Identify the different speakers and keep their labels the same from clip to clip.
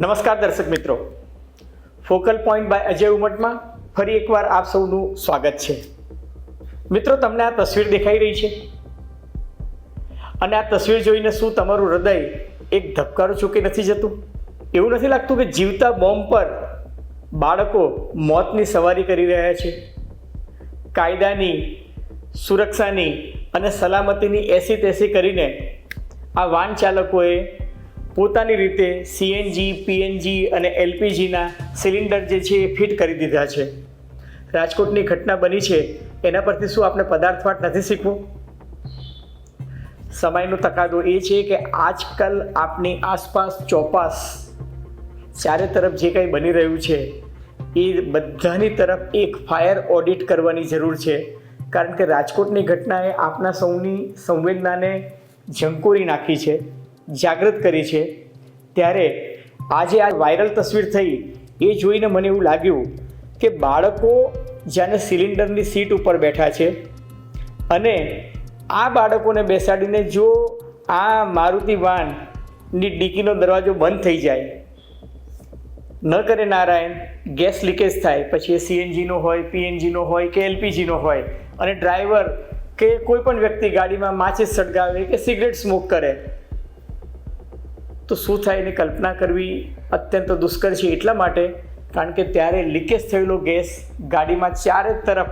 Speaker 1: નમસ્કાર દર્શક મિત્રો. ફોકલ પોઈન્ટ બાય અજય ઉમટમાં ફરી એકવાર આપ સૌનું સ્વાગત છે. મિત્રો, તમને આ તસવીર દેખાઈ રહી છે? અને આ તસવીર જોઈને શું તમારું હૃદય એક ધબકારો ચૂકી નથી જતું? એવું નથી લાગતું કે જીવતા બોમ્બ પર બાળકો મોતની સવારી કરી રહ્યા છે? કાયદાની, સુરક્ષાની અને સલામતીની એસી તેસી કરીને આ વાહન ચાલકોએ પોતાની રીતે સીએનજી પીએનજી અને એલપીજીના સિલિન્ડર જે છે એ ફિટ કરી દીધા છે. રાજકોટની ઘટના બની છે, એના પરથી શું આપણે પદાર્થવાટ નથી શીખવું? સમયનો તકાદો એ છે કે આજકાલ આપની આસપાસ ચોપાસ ચારે તરફ જે કંઈ બની રહ્યું છે, એ બધાની તરફ એક ફાયર ઓડિટ કરવાની જરૂર છે. કારણ કે રાજકોટની ઘટનાએ આપના સૌની સંવેદનાને ઝંકોરી નાખી છે. જાગૃત કરી છે. ત્યારે આજે આ વાયરલ તસવીર થઈ એ જોઈને મને એવું લાગ્યું કે બાળકો જ્યારે સિલિન્ડરની સીટ ઉપર બેઠા છે અને આ બાળકોને બેસાડીને જો આ મારુતિ વાનની ડીકીનો દરવાજો બંધ થઈ જાય, ન કરે નારાયણ, ગેસ લીકેજ થાય, પછી એ સીએનજીનો હોય, પીએનજીનો હોય કે એલપીજીનો હોય, અને ડ્રાઈવર કે કોઈ પણ વ્યક્તિ ગાડીમાં માચિસ સળગાવે કે સિગરેટ સ્મોક કરે તો શું થાય એની કલ્પના કરવી અત્યંત દુષ્કર છે એટલા માટે, કારણ કે ત્યારે લીકેજ થયેલો ગેસ ગાડીમાં ચારે તરફ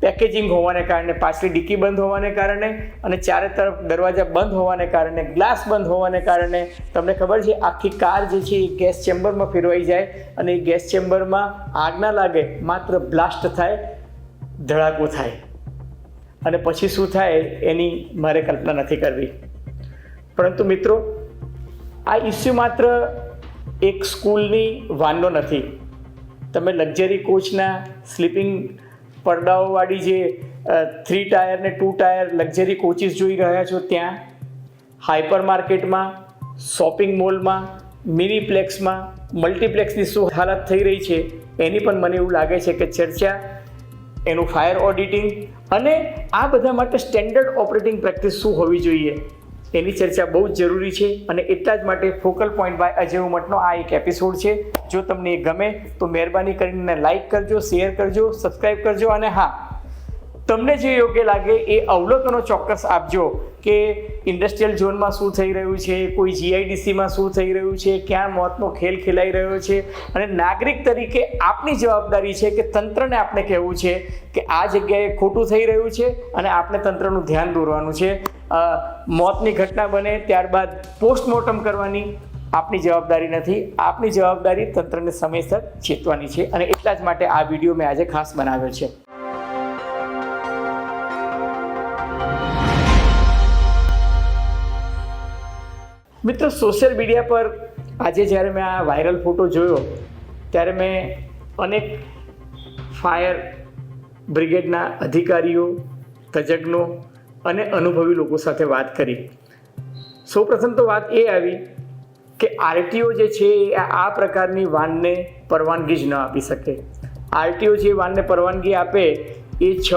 Speaker 1: પેકેજિંગ હોવાને કારણે, પાછલી ડીકી બંધ હોવાને કારણે અને ચારે તરફ દરવાજા બંધ હોવાને કારણે, ગ્લાસ બંધ હોવાને કારણે. તમને ખબર છે, આખી કાર જે છે એ ગેસ ચેમ્બરમાં ફેરવાઈ જાય અને એ ગેસ ચેમ્બરમાં આગ ના લાગે, માત્ર બ્લાસ્ટ થાય, ધડાકો થાય. અને પછી શું થાય, એની મારે કલ્પના નથી કરવી. પરંતુ મિત્રો આ ઇસ્યુ માત્ર એક સ્કૂલની વાનનો નથી. તમે લક્ઝરી કોચના સ્લીપિંગ પડદાઓવાળી જે થ્રી ટાયર ને ટુ ટાયર લક્ઝરી કોચીસ જોઈ રહ્યા છો ત્યાં હાઇપર માર્કેટમાં શોપિંગ મોલમાં મિનીપ્લેક્સમાં મલ્ટીપ્લેક્સની શું હાલત થઈ રહી છે એની પણ મને એવું લાગે છે કે ચર્ચા, એનું ફાયર ઓડિટિંગ અને આ બધા માટે સ્ટેન્ડર્ડ ઓપરેટિંગ પ્રેક્ટિસ શું હોવી જોઈએ? એની ચર્ચા બહુ જ જરૂરી છે અને એટલા જ માટે ફોકલ પોઈન્ટ બાય અજય ઉમટનો આ એક એપિસોડ છે. જો તમને એ ગમે તો મહેરબાની કરીને લાઈક કરજો શેર કરજો સબસ્ક્રાઈબ કરજો અને હા, તમને જે યોગ્ય લાગે એ અવલોકનો ચોક્કસ આપજો કે ઇન્ડસ્ટ્રીયલ ઝોનમાં શું થઈ રહ્યું છે, કોઈ જીઆઈડીસીમાં શું થઈ રહ્યું છે, ક્યાં મોતનો ખેલ ખેલાઈ રહ્યો છે અને નાગરિક તરીકે આપની જવાબદારી છે કે તંત્રને આપણે કહેવું છે કે આ જગ્યાએ ખોટું થઈ રહ્યું છે અને આપણે તંત્રનું ધ્યાન દોરવાનું છે. મોતની ઘટના બને ત્યારબાદ પોસ્ટમોર્ટમ કરવાની આપની જવાબદારી નથી. આપની જવાબદારી તંત્રને સમયસર ચેતવાની છે અને એટલા જ માટે આ વીડિયો મેં આજે ખાસ બનાવ્યો છે. મિત્રો સોશિયલ મીડિયા પર આજે જ્યારે મેં આ વાયરલ ફોટો જોયો, ત્યારે મેં અનેક ફાયર બ્રિગેડના અધિકારીઓ, તજજ્ઞો અને અનુભવી લોકો સાથે વાત કરી. સૌપ્રથમ તો વાત એ આવી કે આરટીઓ જે છે એ આ પ્રકારની વાનને પરવાનગી જ ન આપી શકે. આરટીઓ જે વાનને પરવાનગી આપે એ છ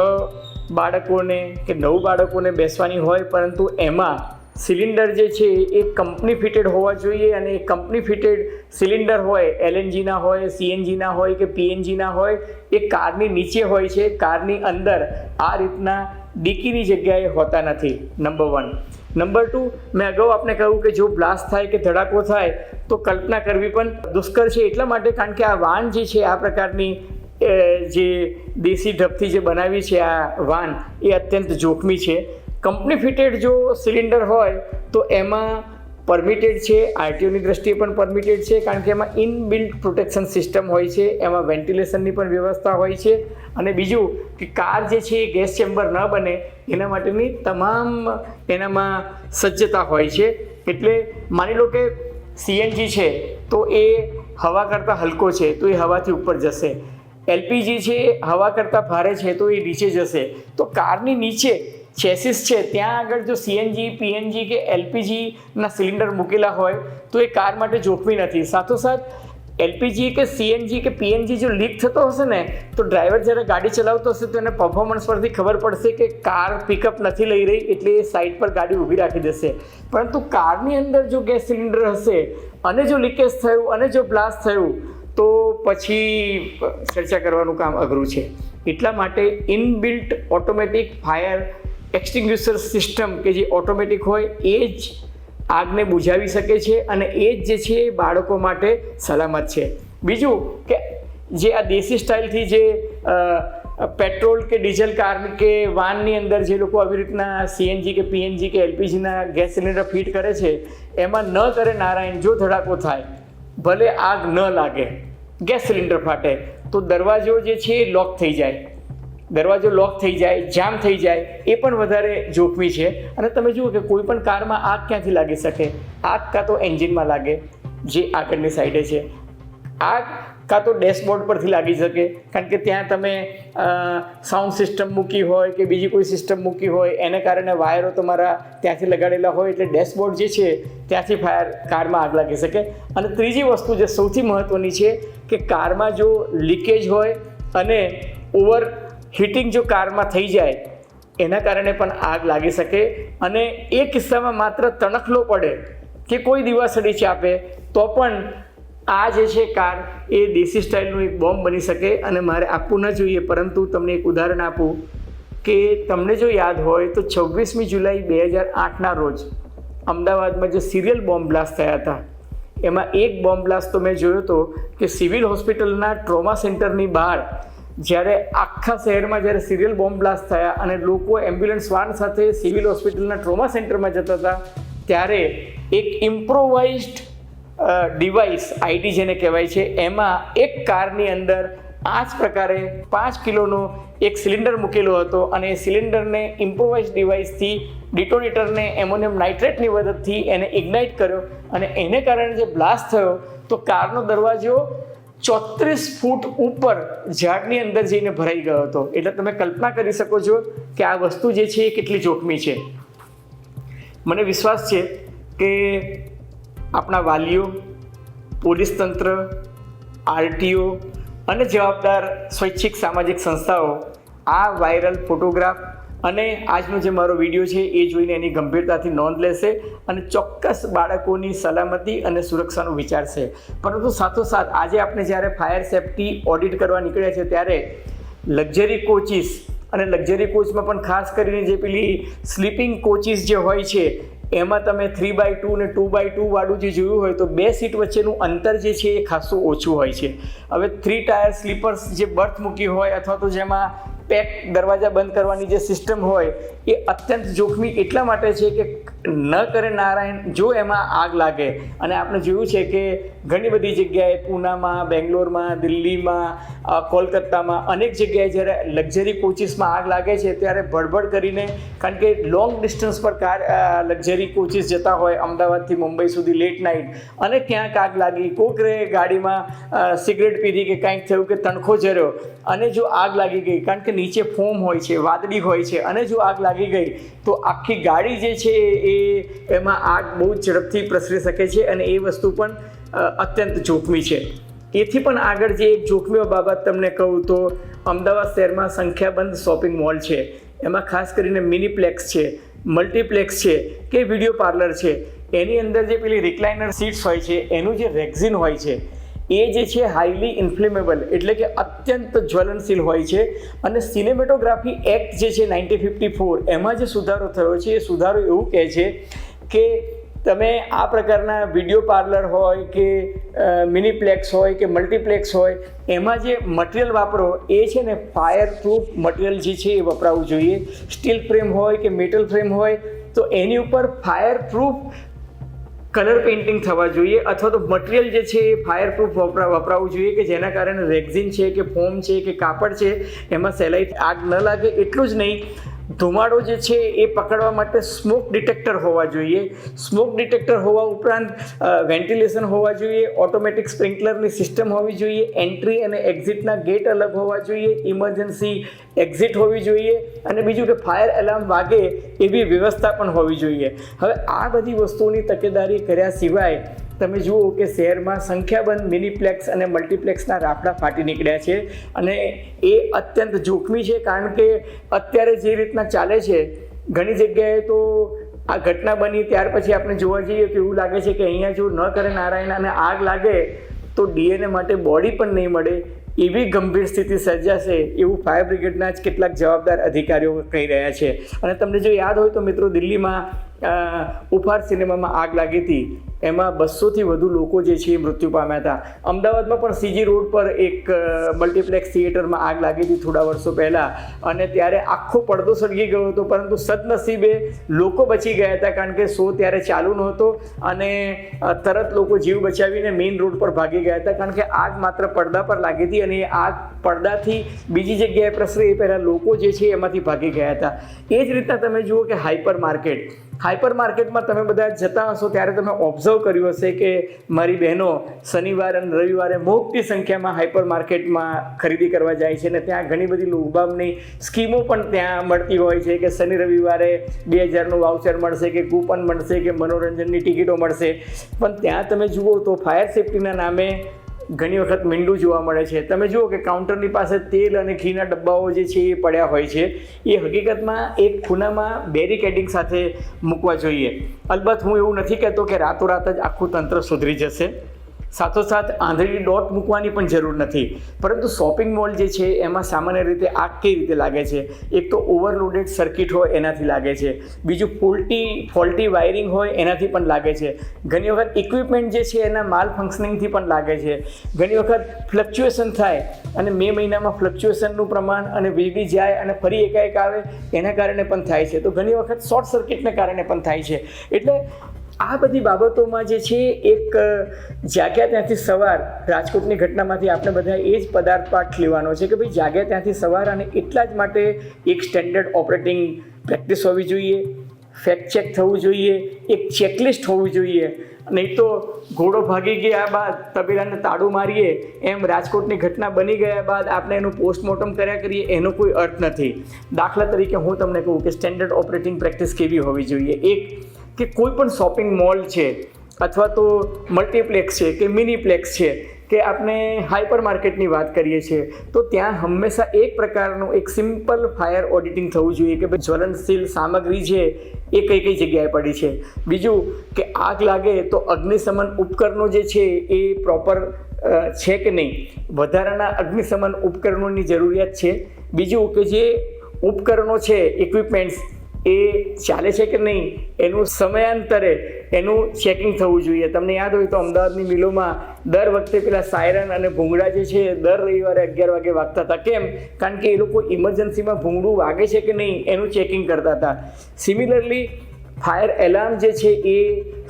Speaker 1: બાળકોને કે નવ બાળકોને બેસવાની હોય, પરંતુ એમાં સિલિન્ડર જે છે એ કંપની ફિટેડ હોવા જોઈએ અને એ કંપની ફિટેડ સિલિન્ડર હોય એલએનજીના હોય સીએનજીના હોય કે પીએનજીના હોય, એ કારની નીચે હોય છે. કારની અંદર આ રીતના ડીકીની જગ્યાએ હોતા નથી નંબર વન નંબર ટુ મેં અગાઉ આપને કહ્યું કે જો બ્લાસ્ટ થાય કે ધડાકો થાય, તો કલ્પના કરવી પણ દુષ્કર છે એટલા માટે કારણ કે આ વાન જે છે, આ પ્રકારની જે દેશી ઢબથી જે બનાવી છે આ વાન, એ અત્યંત જોખમી છે. કંપની ફિટેડ જો સિલિન્ડર હોય, તો એમાં પરમિટેડ છે, આરટીઓની દ્રષ્ટિએ પણ પરમિટેડ છે, કારણ કે એમાં ઇનબિલ્ટ પ્રોટેક્શન સિસ્ટમ હોય છે, એમાં વેન્ટિલેશનની પણ વ્યવસ્થા હોય છે. અને બીજું કે કાર જે છે એ ગેસ ચેમ્બર ન બને, એના માટેની તમામ એનામાં સજ્જતા હોય છે. એટલે માની લો કે સીએનજી છે, તો એ હવા કરતાં હલકો છે, તો એ હવાથી ઉપર જશે. એલપીજી છે એ હવા કરતાં ભારે છે, તો એ નીચે જશે. તો કારની નીચે ચેસિસ છે. ત્યાં આગળ જો સીએનજી પીએનજી કે એલપીજીના સિલિન્ડર મૂકેલા હોય, તો એ કાર માટે જોખમી નથી. સાથોસાથ એલપીજી કે સીએનજી કે પીએનજી જો લીક થતો હશે ને, તો ડ્રાઈવર જ્યારે ગાડી ચલાવતો હશે, તો એને પરફોર્મન્સ પરથી ખબર પડશે કે કાર પિકઅપ નથી લઈ રહી, એટલે એ સાઈડ પર ગાડી ઊભી રાખી દેશે. પરંતુ કારની અંદર જો ગેસ સિલિન્ડર હશે, અને જો લીકેજ થયું, અને જો બ્લાસ્ટ થયું, તો પછી ચર્ચા કરવાનું કામ અઘરું છે. એટલા માટે inbuilt automatic fire extinguisher system કે જે ઓટોમેટિક હોય એ જ આગને બુઝાવી શકે છે અને એ જ જે છે એ બાળકો માટે સલામત છે. બીજું કે જે આ દેશી સ્ટાઇલથી જે પેટ્રોલ કે ડીઝલ કાર કે વાનની અંદર જે લોકો આવી રીતના સીએનજી કે પીએનજી કે એલપીજીના ગેસ સિલિન્ડર ફિટ કરે છે, એમાં ન કરે નારાયણ, જો ધડાકો થાય, ભલે આગ ન લાગે, ગેસ સિલિન્ડર ફાટે, તો દરવાજો જે છે એ લોક થઈ જાય. દરવાજો લોક થઈ જાય જામ થઈ જાય, એ પણ વધારે જોખમી છે. અને તમે જુઓ કે કોઈ પણ કારમાં આગ ક્યાંથી લાગી શકે? આગ કાં તો એન્જિનમાં લાગે, જે આગળની સાઈડે છે. આગ કાં તો ડેશબોર્ડ પરથી લાગી શકે. કારણ કે ત્યાં તમે સાઉન્ડ સિસ્ટમ મૂકી હોય કે બીજી કોઈ સિસ્ટમ મૂકી હોય, એને કારણે વાયરો તમારા ત્યાંથી લગાડેલા હોય. એટલે ડેશબોર્ડ જે છે, ત્યાંથી ફાયર કારમાં આગ લાગી શકે. અને ત્રીજી વસ્તુ જે સૌથી મહત્ત્વની છે કે કારમાં જો લીકેજ હોય અને ઓવર હીટિંગ જો કારમાં થઈ જાય, એના કારણે પણ આગ લાગી શકે અને એ કિસ્સામાં માત્ર તણખલો પડે કે કોઈ દિવાસળી ચાપે તો પણ આ જે છે કાર, એ દેશી સ્ટાઇલનું એક બોમ્બ બની શકે અને મારે આપવું ન જોઈએ. પરંતુ તમને એક ઉદાહરણ આપું કે તમને જો યાદ હોય તો છવ્વીસમી જુલાઈ બે હજાર આઠના રોજ અમદાવાદમાં જે સિરિયલ બોમ્બ બ્લાસ્ટ થયા હતા, એમાં એક બોમ્બ બ્લાસ્ટ તો મેં જોયો હતો કે સિવિલ હોસ્પિટલના ટ્રોમા સેન્ટરની બહાર જ્યારે આખા શહેરમાં જ્યારે સિરિયલ બોમ્બ બ્લાસ્ટ થયા અને લોકો એમ્બ્યુલન્સ વાન સાથે સિવિલ હોસ્પિટલના ટ્રોમા સેન્ટરમાં જતા હતા, ત્યારે એક ઇમ્પ્રોવાઇઝડ ડિવાઇસ આઈડી જેને કહેવાય છે, એમાં એક કારની અંદર આ જ પ્રકારે પાંચ કિલોનો એક સિલિન્ડર મૂકેલો હતો અને એ સિલિન્ડરને ઇમ્પ્રોવાઇઝ ડિવાઇસથી ડિટોનેટરને એમોનિયમ નાઇટ્રેટની મદદથી એને ઇગ્નાઇટ કર્યો અને એને કારણે જે બ્લાસ્ટ થયો, તો કારનો દરવાજો ચોત્રીસ ફૂટ ઉપર ઝાડની અંદર જઈને ભરાઈ ગયો હતો. એટલે તમે કલ્પના કરી શકો છો કે આ વસ્તુ જે છે એ કેટલી જોખમી છે. મને વિશ્વાસ છે કે આપણા વાલીઓ, પોલીસ તંત્ર, આરટીઓ અને જવાબદાર સ્વૈચ્છિક સામાજિક સંસ્થાઓ આ વાયરલ ફોટોગ્રાફ અને આજનો જે મારો વીડિયો છે એ જોઈને એની ગંભીરતાથી નોંધ લેશે અને ચોક્કસ બાળકોની સલામતી અને સુરક્ષાનું વિચારશે પરંતુ સાથોસાથ આજે આપણે જ્યારે ફાયર સેફટી ઓડિટ કરવા નીકળ્યા છે ત્યારે લક્ઝરી કોચિસ અને લક્ઝરી કોચમાં પણ ખાસ કરીને જે પેલી સ્લીપિંગ કોચિસ જે હોય છે, એમાં તમે થ્રી બાય ટુ ને ટુ બાય ટુ વાળું જે જોયું હોય તો બે સીટ વચ્ચેનું અંતર જે છે એ ખાસું ઓછું હોય છે. હવે થ્રી ટાયર સ્લીપર્સ જે બર્થ મૂકી હોય અથવા તો જેમાં પેક દરવાજા બંધ કરવાની જે સિસ્ટમ હોય એ અત્યંત જોખમી એટલા માટે છે કે ન કરે નારાયણ, જો એમાં આગ લાગે. અને આપણે જોયું છે કે ઘણી બધી જગ્યાએ પૂનામાં, બેંગ્લોરમાં, દિલ્હીમાં કોલકાતામાં અનેક જગ્યાએ જ્યારે લક્ઝરી કોચિસમાં આગ લાગે છે ત્યારે ભડભડ કરીને, કારણ કે લોંગ ડિસ્ટન્સ પર કાર લક્ઝરી કોચિસ જતા હોય, અમદાવાદથી મુંબઈ સુધી લેટ નાઇટ અને ક્યાંક આગ લાગી. કોકરે ગાડીમાં સિગરેટ પીધી કે કાંઈક થયું કે તણખો જર્યો અને જો આગ લાગી ગઈ, કારણ કે નીચે ફોમ હોય છે, વાદળી હોય છે, અને જો આગ લાગી ગઈ, તો આખી ગાડી જે છે એ એમાં આગ બહુ ઝડપથી પ્રસરી શકે છે અને એ વસ્તુ પણ અત્યંત જોખમી છે. એથી પણ આગળ જે એક જોખમી બાબત તમને કહું તો, અમદાવાદ શહેરમાં સંખ્યાબંધ શોપિંગ મોલ છે. એમાં ખાસ કરીને મિનીપ્લેક્સ છે, મલ્ટીપ્લેક્સ છે કે વીડિયો પાર્લર છે. એની અંદર જે પેલી રિક્લાઇનર સીટ્સ હોય છે, એનું જે રેક્ઝિન હોય છે એ જે છે હાઈલી ઇન્ફ્લેમેબલ એટલે કે અત્યંત જ્વલનશીલ હોય છે. અને સિનેમેટોગ્રાફી એક્ટ જે છે નાઇન્ટીન ફિફ્ટી ફોર એમાં જે સુધારો થયો છે, એ સુધારો એવું કહે છે કે તમે આ પ્રકારના વીડિયો પાર્લર હોય કે મિનીપ્લેક્સ હોય કે મલ્ટીપ્લેક્સ હોય, એમાં જે મટીરિયલ વાપરો, એ છે ને ફાયર પ્રૂફ મટીરિયલ જે છે, એ વપરાવવું જોઈએ. સ્ટીલ ફ્રેમ હોય કે મેટલ ફ્રેમ હોય, તો એની ઉપર ફાયર પ્રૂફ કલર પેઇન્ટિંગ થવા જોઈએ અથવા તો મટીરિયલ જે છે એ ફાયર પ્રૂફ વપરા વપરાવવું જોઈએ કે જેના કારણે રેક્ઝિન છે કે ફોમ છે કે કાપડ છે, એમાં સહેલાઈ આગ ન લાગે એટલું જ નહીં. ધુમાડો જે છે એ પકડવા માટે સ્મોક ડિટેક્ટર હોવા જોઈએ. સ્મોક ડિટેક્ટર હોવા ઉપરાંત વેન્ટિલેશન હોવા જોઈએ ઓટોમેટિક સ્પ્રિંકલરની સિસ્ટમ હોવી જોઈએ એન્ટ્રી અને એક્ઝિટના ગેટ અલગ હોવા જોઈએ ઇમરજન્સી એક્ઝિટ હોવી જોઈએ અને બીજું કે ફાયર એલાર્મ વાગે એવી વ્યવસ્થા પણ હોવી જોઈએ. હવે આ બધી વસ્તુઓની તકેદારી કર્યા સિવાય તમે જુઓ કે શહેરમાં સંખ્યાબંધ મિનીપ્લેક્સ અને મલ્ટીપ્લેક્સના રાફડા ફાટી નીકળ્યા છે અને એ અત્યંત જોખમી છે કારણ કે અત્યારે જે રીતના ચાલે છે, ઘણી જગ્યાએ તો આ ઘટના બની ત્યાર પછી આપણે જોવા જઈએ તો એવું લાગે છે કે અહીંયા જો ન કરે નારાયણ અને આગ લાગે, તો ડીએનએ માટે બોડી પણ નહીં મળે એવી ગંભીર સ્થિતિ સર્જાશે એવું ફાયર બ્રિગેડના જ કેટલાક જવાબદાર અધિકારીઓ કહી રહ્યા છે. અને તમને જો યાદ હોય તો મિત્રો દિલ્હીમાં ઉફાર સિનેમામાં આગ લાગી હતી. એમાં બસોથી વધુ લોકો જે છે એ મૃત્યુ પામ્યા હતા. અમદાવાદમાં પણ સીજી રોડ પર એક મલ્ટીપ્લેક્સ થિયેટરમાં આગ લાગી હતી થોડા વર્ષો પહેલાં. અને ત્યારે આખો પડદો સળગી ગયો હતો, પરંતુ સદનસીબે લોકો બચી ગયા હતા, કારણ કે શો ત્યારે ચાલુ નહોતો. અને તરત લોકો જીવ બચાવીને મેઇન રોડ પર ભાગી ગયા હતા, કારણ કે આગ માત્ર પડદા પર લાગી હતી અને એ આગ પડદાથી બીજી જગ્યાએ પ્રસરે એ પહેલાં લોકો જે છે એમાંથી ભાગી ગયા હતા. એ જ રીતના તમે જુઓ કે હાઇપર માર્કેટ હાઇપર માર્કેટમાં તમે બધા જતા હશો ત્યારે તમે ઓબ્ઝર્વ કર્યું હશે કે મારી બહેનો શનિવાર અને રવિવારે મોટી સંખ્યામાં હાઇપર માર્કેટમાં ખરીદી કરવા જાય છે અને ત્યાં ઘણી બધી લોભામની સ્કીમો પણ ત્યાં મળતી હોય છે કે શનિ રવિવારે બે હજારનું વાઉચર મળશે કે કૂપન મળશે કે મનોરંજનની ટિકિટો મળશે. પણ ત્યાં તમે જુઓ તો ફાયર સેફટીના નામે ઘણી વખત મીંડું જોવા મળે છે. તમે જુઓ કે કાઉન્ટરની પાસે તેલ અને ઘીના ડબ્બાઓ જે છે એ પડ્યા હોય છે. એ હકીકતમાં એક ખૂનામાં બેરિકેડિંગ સાથે મૂકવા જોઈએ. અલબત્ત હું એવું નથી કહેતો કે રાતોરાત જ આખું તંત્ર સુધરી જશે. સાથોસાથ આંધળી ડોટ મૂકવાની પણ જરૂર નથી. પરંતુ શોપિંગ મોલ જે છે, એમાં સામાન્ય રીતે આગ કઈ રીતે લાગે છે? એક તો ઓવરલોડેડ સર્કિટ હોય, એનાથી લાગે છે. બીજું ફોલ્ટી ફોલ્ટી વાયરિંગ હોય, એનાથી પણ લાગે છે. ઘણી વખત ઇક્વિપમેન્ટ જે છે, એના માલ ફંક્શનિંગથી પણ લાગે છે. ઘણી વખત ફ્લક્ચ્યુએશન થાય અને મે મહિનામાં ફ્લક્ચ્યુએશનનું પ્રમાણ અને વીજળી જાય અને ફરી એકાએક આવે, એના કારણે પણ થાય છે. તો ઘણી વખત શોર્ટ સર્કિટને કારણે પણ થાય છે. એટલે આ બધી બાબતોમાં જે છે, એક જાગ્યા ત્યાંથી સવાર રાજકોટની ઘટનામાંથી આપણે બધા એ જ પદાર્થ પાઠ લેવાનો છે કે ભાઈ જાગ્યા ત્યાંથી સવાર અને એટલા જ માટે એક સ્ટેન્ડર્ડ ઓપરેટિંગ પ્રેક્ટિસ હોવી જોઈએ ફેક્ટ ચેક થવું જોઈએ, એક ચેકલિસ્ટ હોવું જોઈએ. નહીં તો ઘોડો ભાગી ગયા બાદ તબેલાને તાળું મારીએ, એમ રાજકોટની ઘટના બની ગયા બાદ આપણે એનું પોસ્ટમોર્ટમ કર્યા કરીએ, એનો કોઈ અર્થ નથી. દાખલા તરીકે હું તમને કહું કે સ્ટેન્ડર્ડ ઓપરેટિંગ પ્રેક્ટિસ કેવી હોવી જોઈએ? એક કે કોઈ પણ શોપિંગ મોલ છે, અથવા તો મલ્ટીપ્લેક્સ છે, કે મિનીપ્લેક્સ છે, કે આપણે હાઇપર માર્કેટની વાત કરીએ છીએ, તો ત્યાં હંમેશા એક પ્રકારનું એક સિમ્પલ ફાયર ઓડિટિંગ થવું જોઈએ કે ભાઈ જ્વલનશીલ સામગ્રી છે, એ કઈ કઈ જગ્યાએ પડી છે. બીજું કે આગ લાગે તો અગ્નિશમન ઉપકરણો જે છે, એ પ્રોપર છે કે નહીં? વધારાના અગ્નિશમન ઉપકરણોની જરૂરિયાત છે. બીજું કે જે ઉપકરણો છે ઇક્વિપમેન્ટ્સ એ ચાલે છે કે નહીં, એનું સમયાંતરે એનું ચેકિંગ થવું જોઈએ. તમને યાદ હોય તો અમદાવાદની મિલોમાં દર વખતે પેલા સાયરન અને ભૂંગળા જે છે, દર રવિવારે અગિયાર વાગે વાગતા હતા. કેમ? કારણ કે એ લોકો ઇમરજન્સીમાં ભૂંગળું વાગે છે કે નહીં, એનું ચેકિંગ કરતા હતા. સિમિલરલી ફાયર એલાર્મ જે છે એ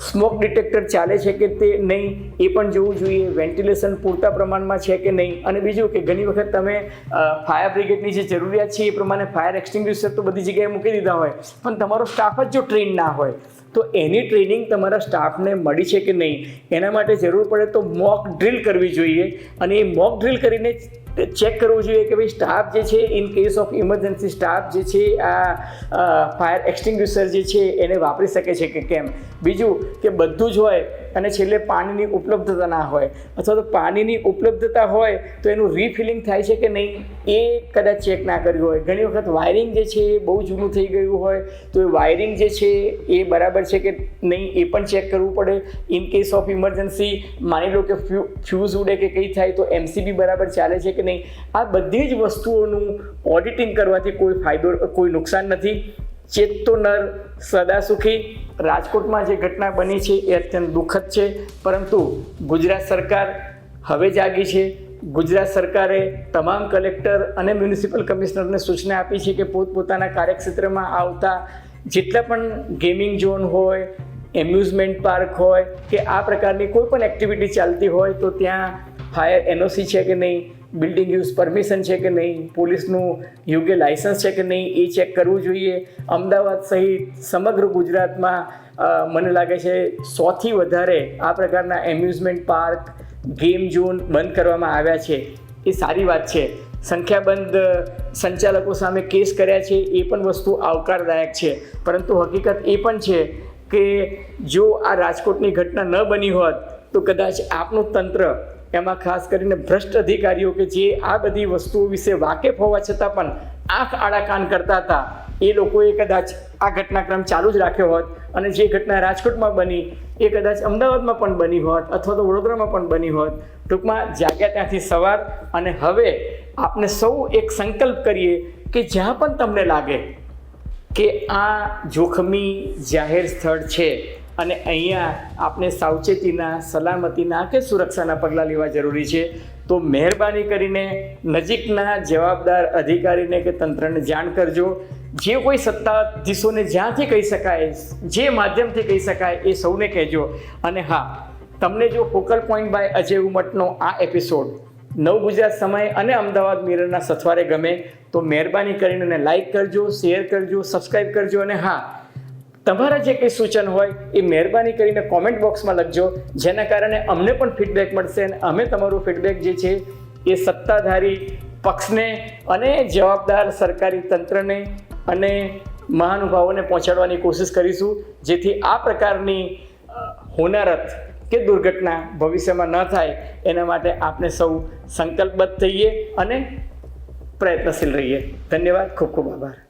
Speaker 1: સ્મોક ડિટેક્ટર ચાલે છે કે તે નહીં, એ પણ જોવું જોઈએ. વેન્ટિલેશન પૂરતા પ્રમાણમાં છે કે નહીં? અને બીજું કે ઘણી વખત તમે ફાયર બ્રિગેડની જે જરૂરિયાત છે એ પ્રમાણે ફાયર એક્સટિંગ્યુશર તો બધી જગ્યાએ મૂકી દીધા હોય. પણ તમારો સ્ટાફ જ જો ટ્રેન ના હોય તો એની ટ્રેનિંગ તમારા સ્ટાફને મળી છે કે નહીં? એના માટે જરૂર પડે તો મોક ડ્રિલ કરવી જોઈએ. અને એ મોક ડ્રિલ કરીને ચેક કરવું જોઈએ કે ભાઈ સ્ટાફ જે છે in case of emergency staff જે છે, આ ફાયર એક્સટિંગ્યુશર જે છે, એને વાપરી શકે છે કે કેમ? બીજું કે બધું જ હોય અને છેલ્લે પાણીની ઉપલબ્ધતા ના હોય. અથવા તો પાણીની ઉપલબ્ધતા હોય તો એનું રિફિલિંગ થાય છે કે નહીં, એ કદાચ ચેક ના કર્યું હોય. ઘણી વખત વાયરિંગ જે છે એ બહુ જૂનું થઈ ગયું હોય તો એ વાયરિંગ જે છે એ બરાબર છે કે નહીં એ પણ ચેક કરવું પડે. ઇન કેસ ઓફ ઇમરજન્સી માની લો કે ફ્યુ ફ્યુઝ ઉડે કે કંઈ થાય તો એમસીબી બરાબર ચાલે છે કે નહીં. આ બધી જ વસ્તુઓનું ઓડિટિંગ કરવાથી કોઈ ફાયદો, કોઈ નુકસાન નથી. ચેતતો નર સદા સુખી રાજકોટમાં જે ઘટના બની છે એ અત્યંત દુઃખદ છે. પરંતુ ગુજરાત સરકાર હવે જાગી છે. ગુજરાત સરકારે તમામ કલેક્ટર અને મ્યુનિસિપલ કમિશનરને સૂચના આપી છે કે પોતપોતાના કાર્યક્ષેત્રમાં આવતા જેટલા પણ ગેમિંગ ઝોન હોય, એમ્યુઝમેન્ટ પાર્ક હોય કે આ પ્રકારની કોઈ પણ એક્ટિવિટી ચાલતી હોય તો ત્યાં ફાયર એનઓસી છે કે નહીં? બિલ્ડિંગ યુઝ પરમિશન છે કે નહીં? પોલીસનું યોગ્ય લાયસન્સ છે કે નહીં? એ ચેક કરવું જોઈએ. અમદાવાદ સહિત સમગ્ર ગુજરાતમાં મને લાગે છે સોથી વધારે આ પ્રકારના એમ્યુઝમેન્ટ પાર્ક ગેમ ઝોન બંધ કરવામાં આવ્યા છે. એ સારી વાત છે. સંખ્યાબંધ સંચાલકો સામે કેસ કર્યા છે. એ પણ વસ્તુ આવકારદાયક છે. પરંતુ હકીકત એ પણ છે કે જો આ રાજકોટની ઘટના ન બની હોત, તો કદાચ આપનું તંત્ર એમાં ખાસ કરીને ભ્રષ્ટ અધિકારીઓ કે જે આ બધી વસ્તુઓ વિશે વાકેફ હોવા છતાં પણ આંખ આડા કાન કરતા હતા, એ લોકોએ કદાચ આ ઘટનાક્રમ ચાલુ જ રાખ્યો હોત અને જે ઘટના રાજકોટમાં બની, એ કદાચ અમદાવાદમાં પણ બની હોત અથવા તો વડોદરામાં પણ બની હોત. ટૂંકમાં જાગ્યા ત્યાંથી સવાર અને હવે આપણે સૌ એક સંકલ્પ કરીએ કે જ્યાં પણ તમને લાગે કે આ જોખમી જાહેર સ્થળ છે અને અહીંયા આપણે સાવચેતીના, સલામતીના કે સુરક્ષાના પગલાં લેવા જરૂરી છે. તો મહેરબાની કરીને નજીકના જવાબદાર અધિકારીને કે તંત્રને જાણ કરજો. જે કોઈ સત્તાધીશોને જ્યાંથી કહી શકાય, જે માધ્યમથી કહી શકાય એ સૌને કહેજો. અને હા, તમને જો ફોકલ પોઈન્ટ બાય અજય ઉમટનો આ એપિસોડ નવ ગુજરાત સમય અને અમદાવાદ મિરરના સથવારે ગમે, તો મહેરબાની કરીને લાઇક કરજો, શેર કરજો સબસ્ક્રાઈબ કરજો અને હા તમારા જે કંઈ સૂચન હોય એ મહેરબાની કરીને કોમેન્ટ બોક્સમાં લખજો. જેના કારણે અમને પણ ફીડબેક મળશે અને અમે તમારું ફીડબેક જે છે એ સત્તાધારી પક્ષને અને જવાબદાર સરકારી તંત્રને અને મહાનુભાવોને પહોંચાડવાની કોશિશ કરીશું. જેથી આ પ્રકારની હોનારત કે દુર્ઘટના ભવિષ્યમાં ન થાય, એના માટે આપણે સૌ સંકલ્પબદ્ધ થઈએ અને પ્રયત્નશીલ રહીએ. ધન્યવાદ, ખૂબ ખૂબ આભાર.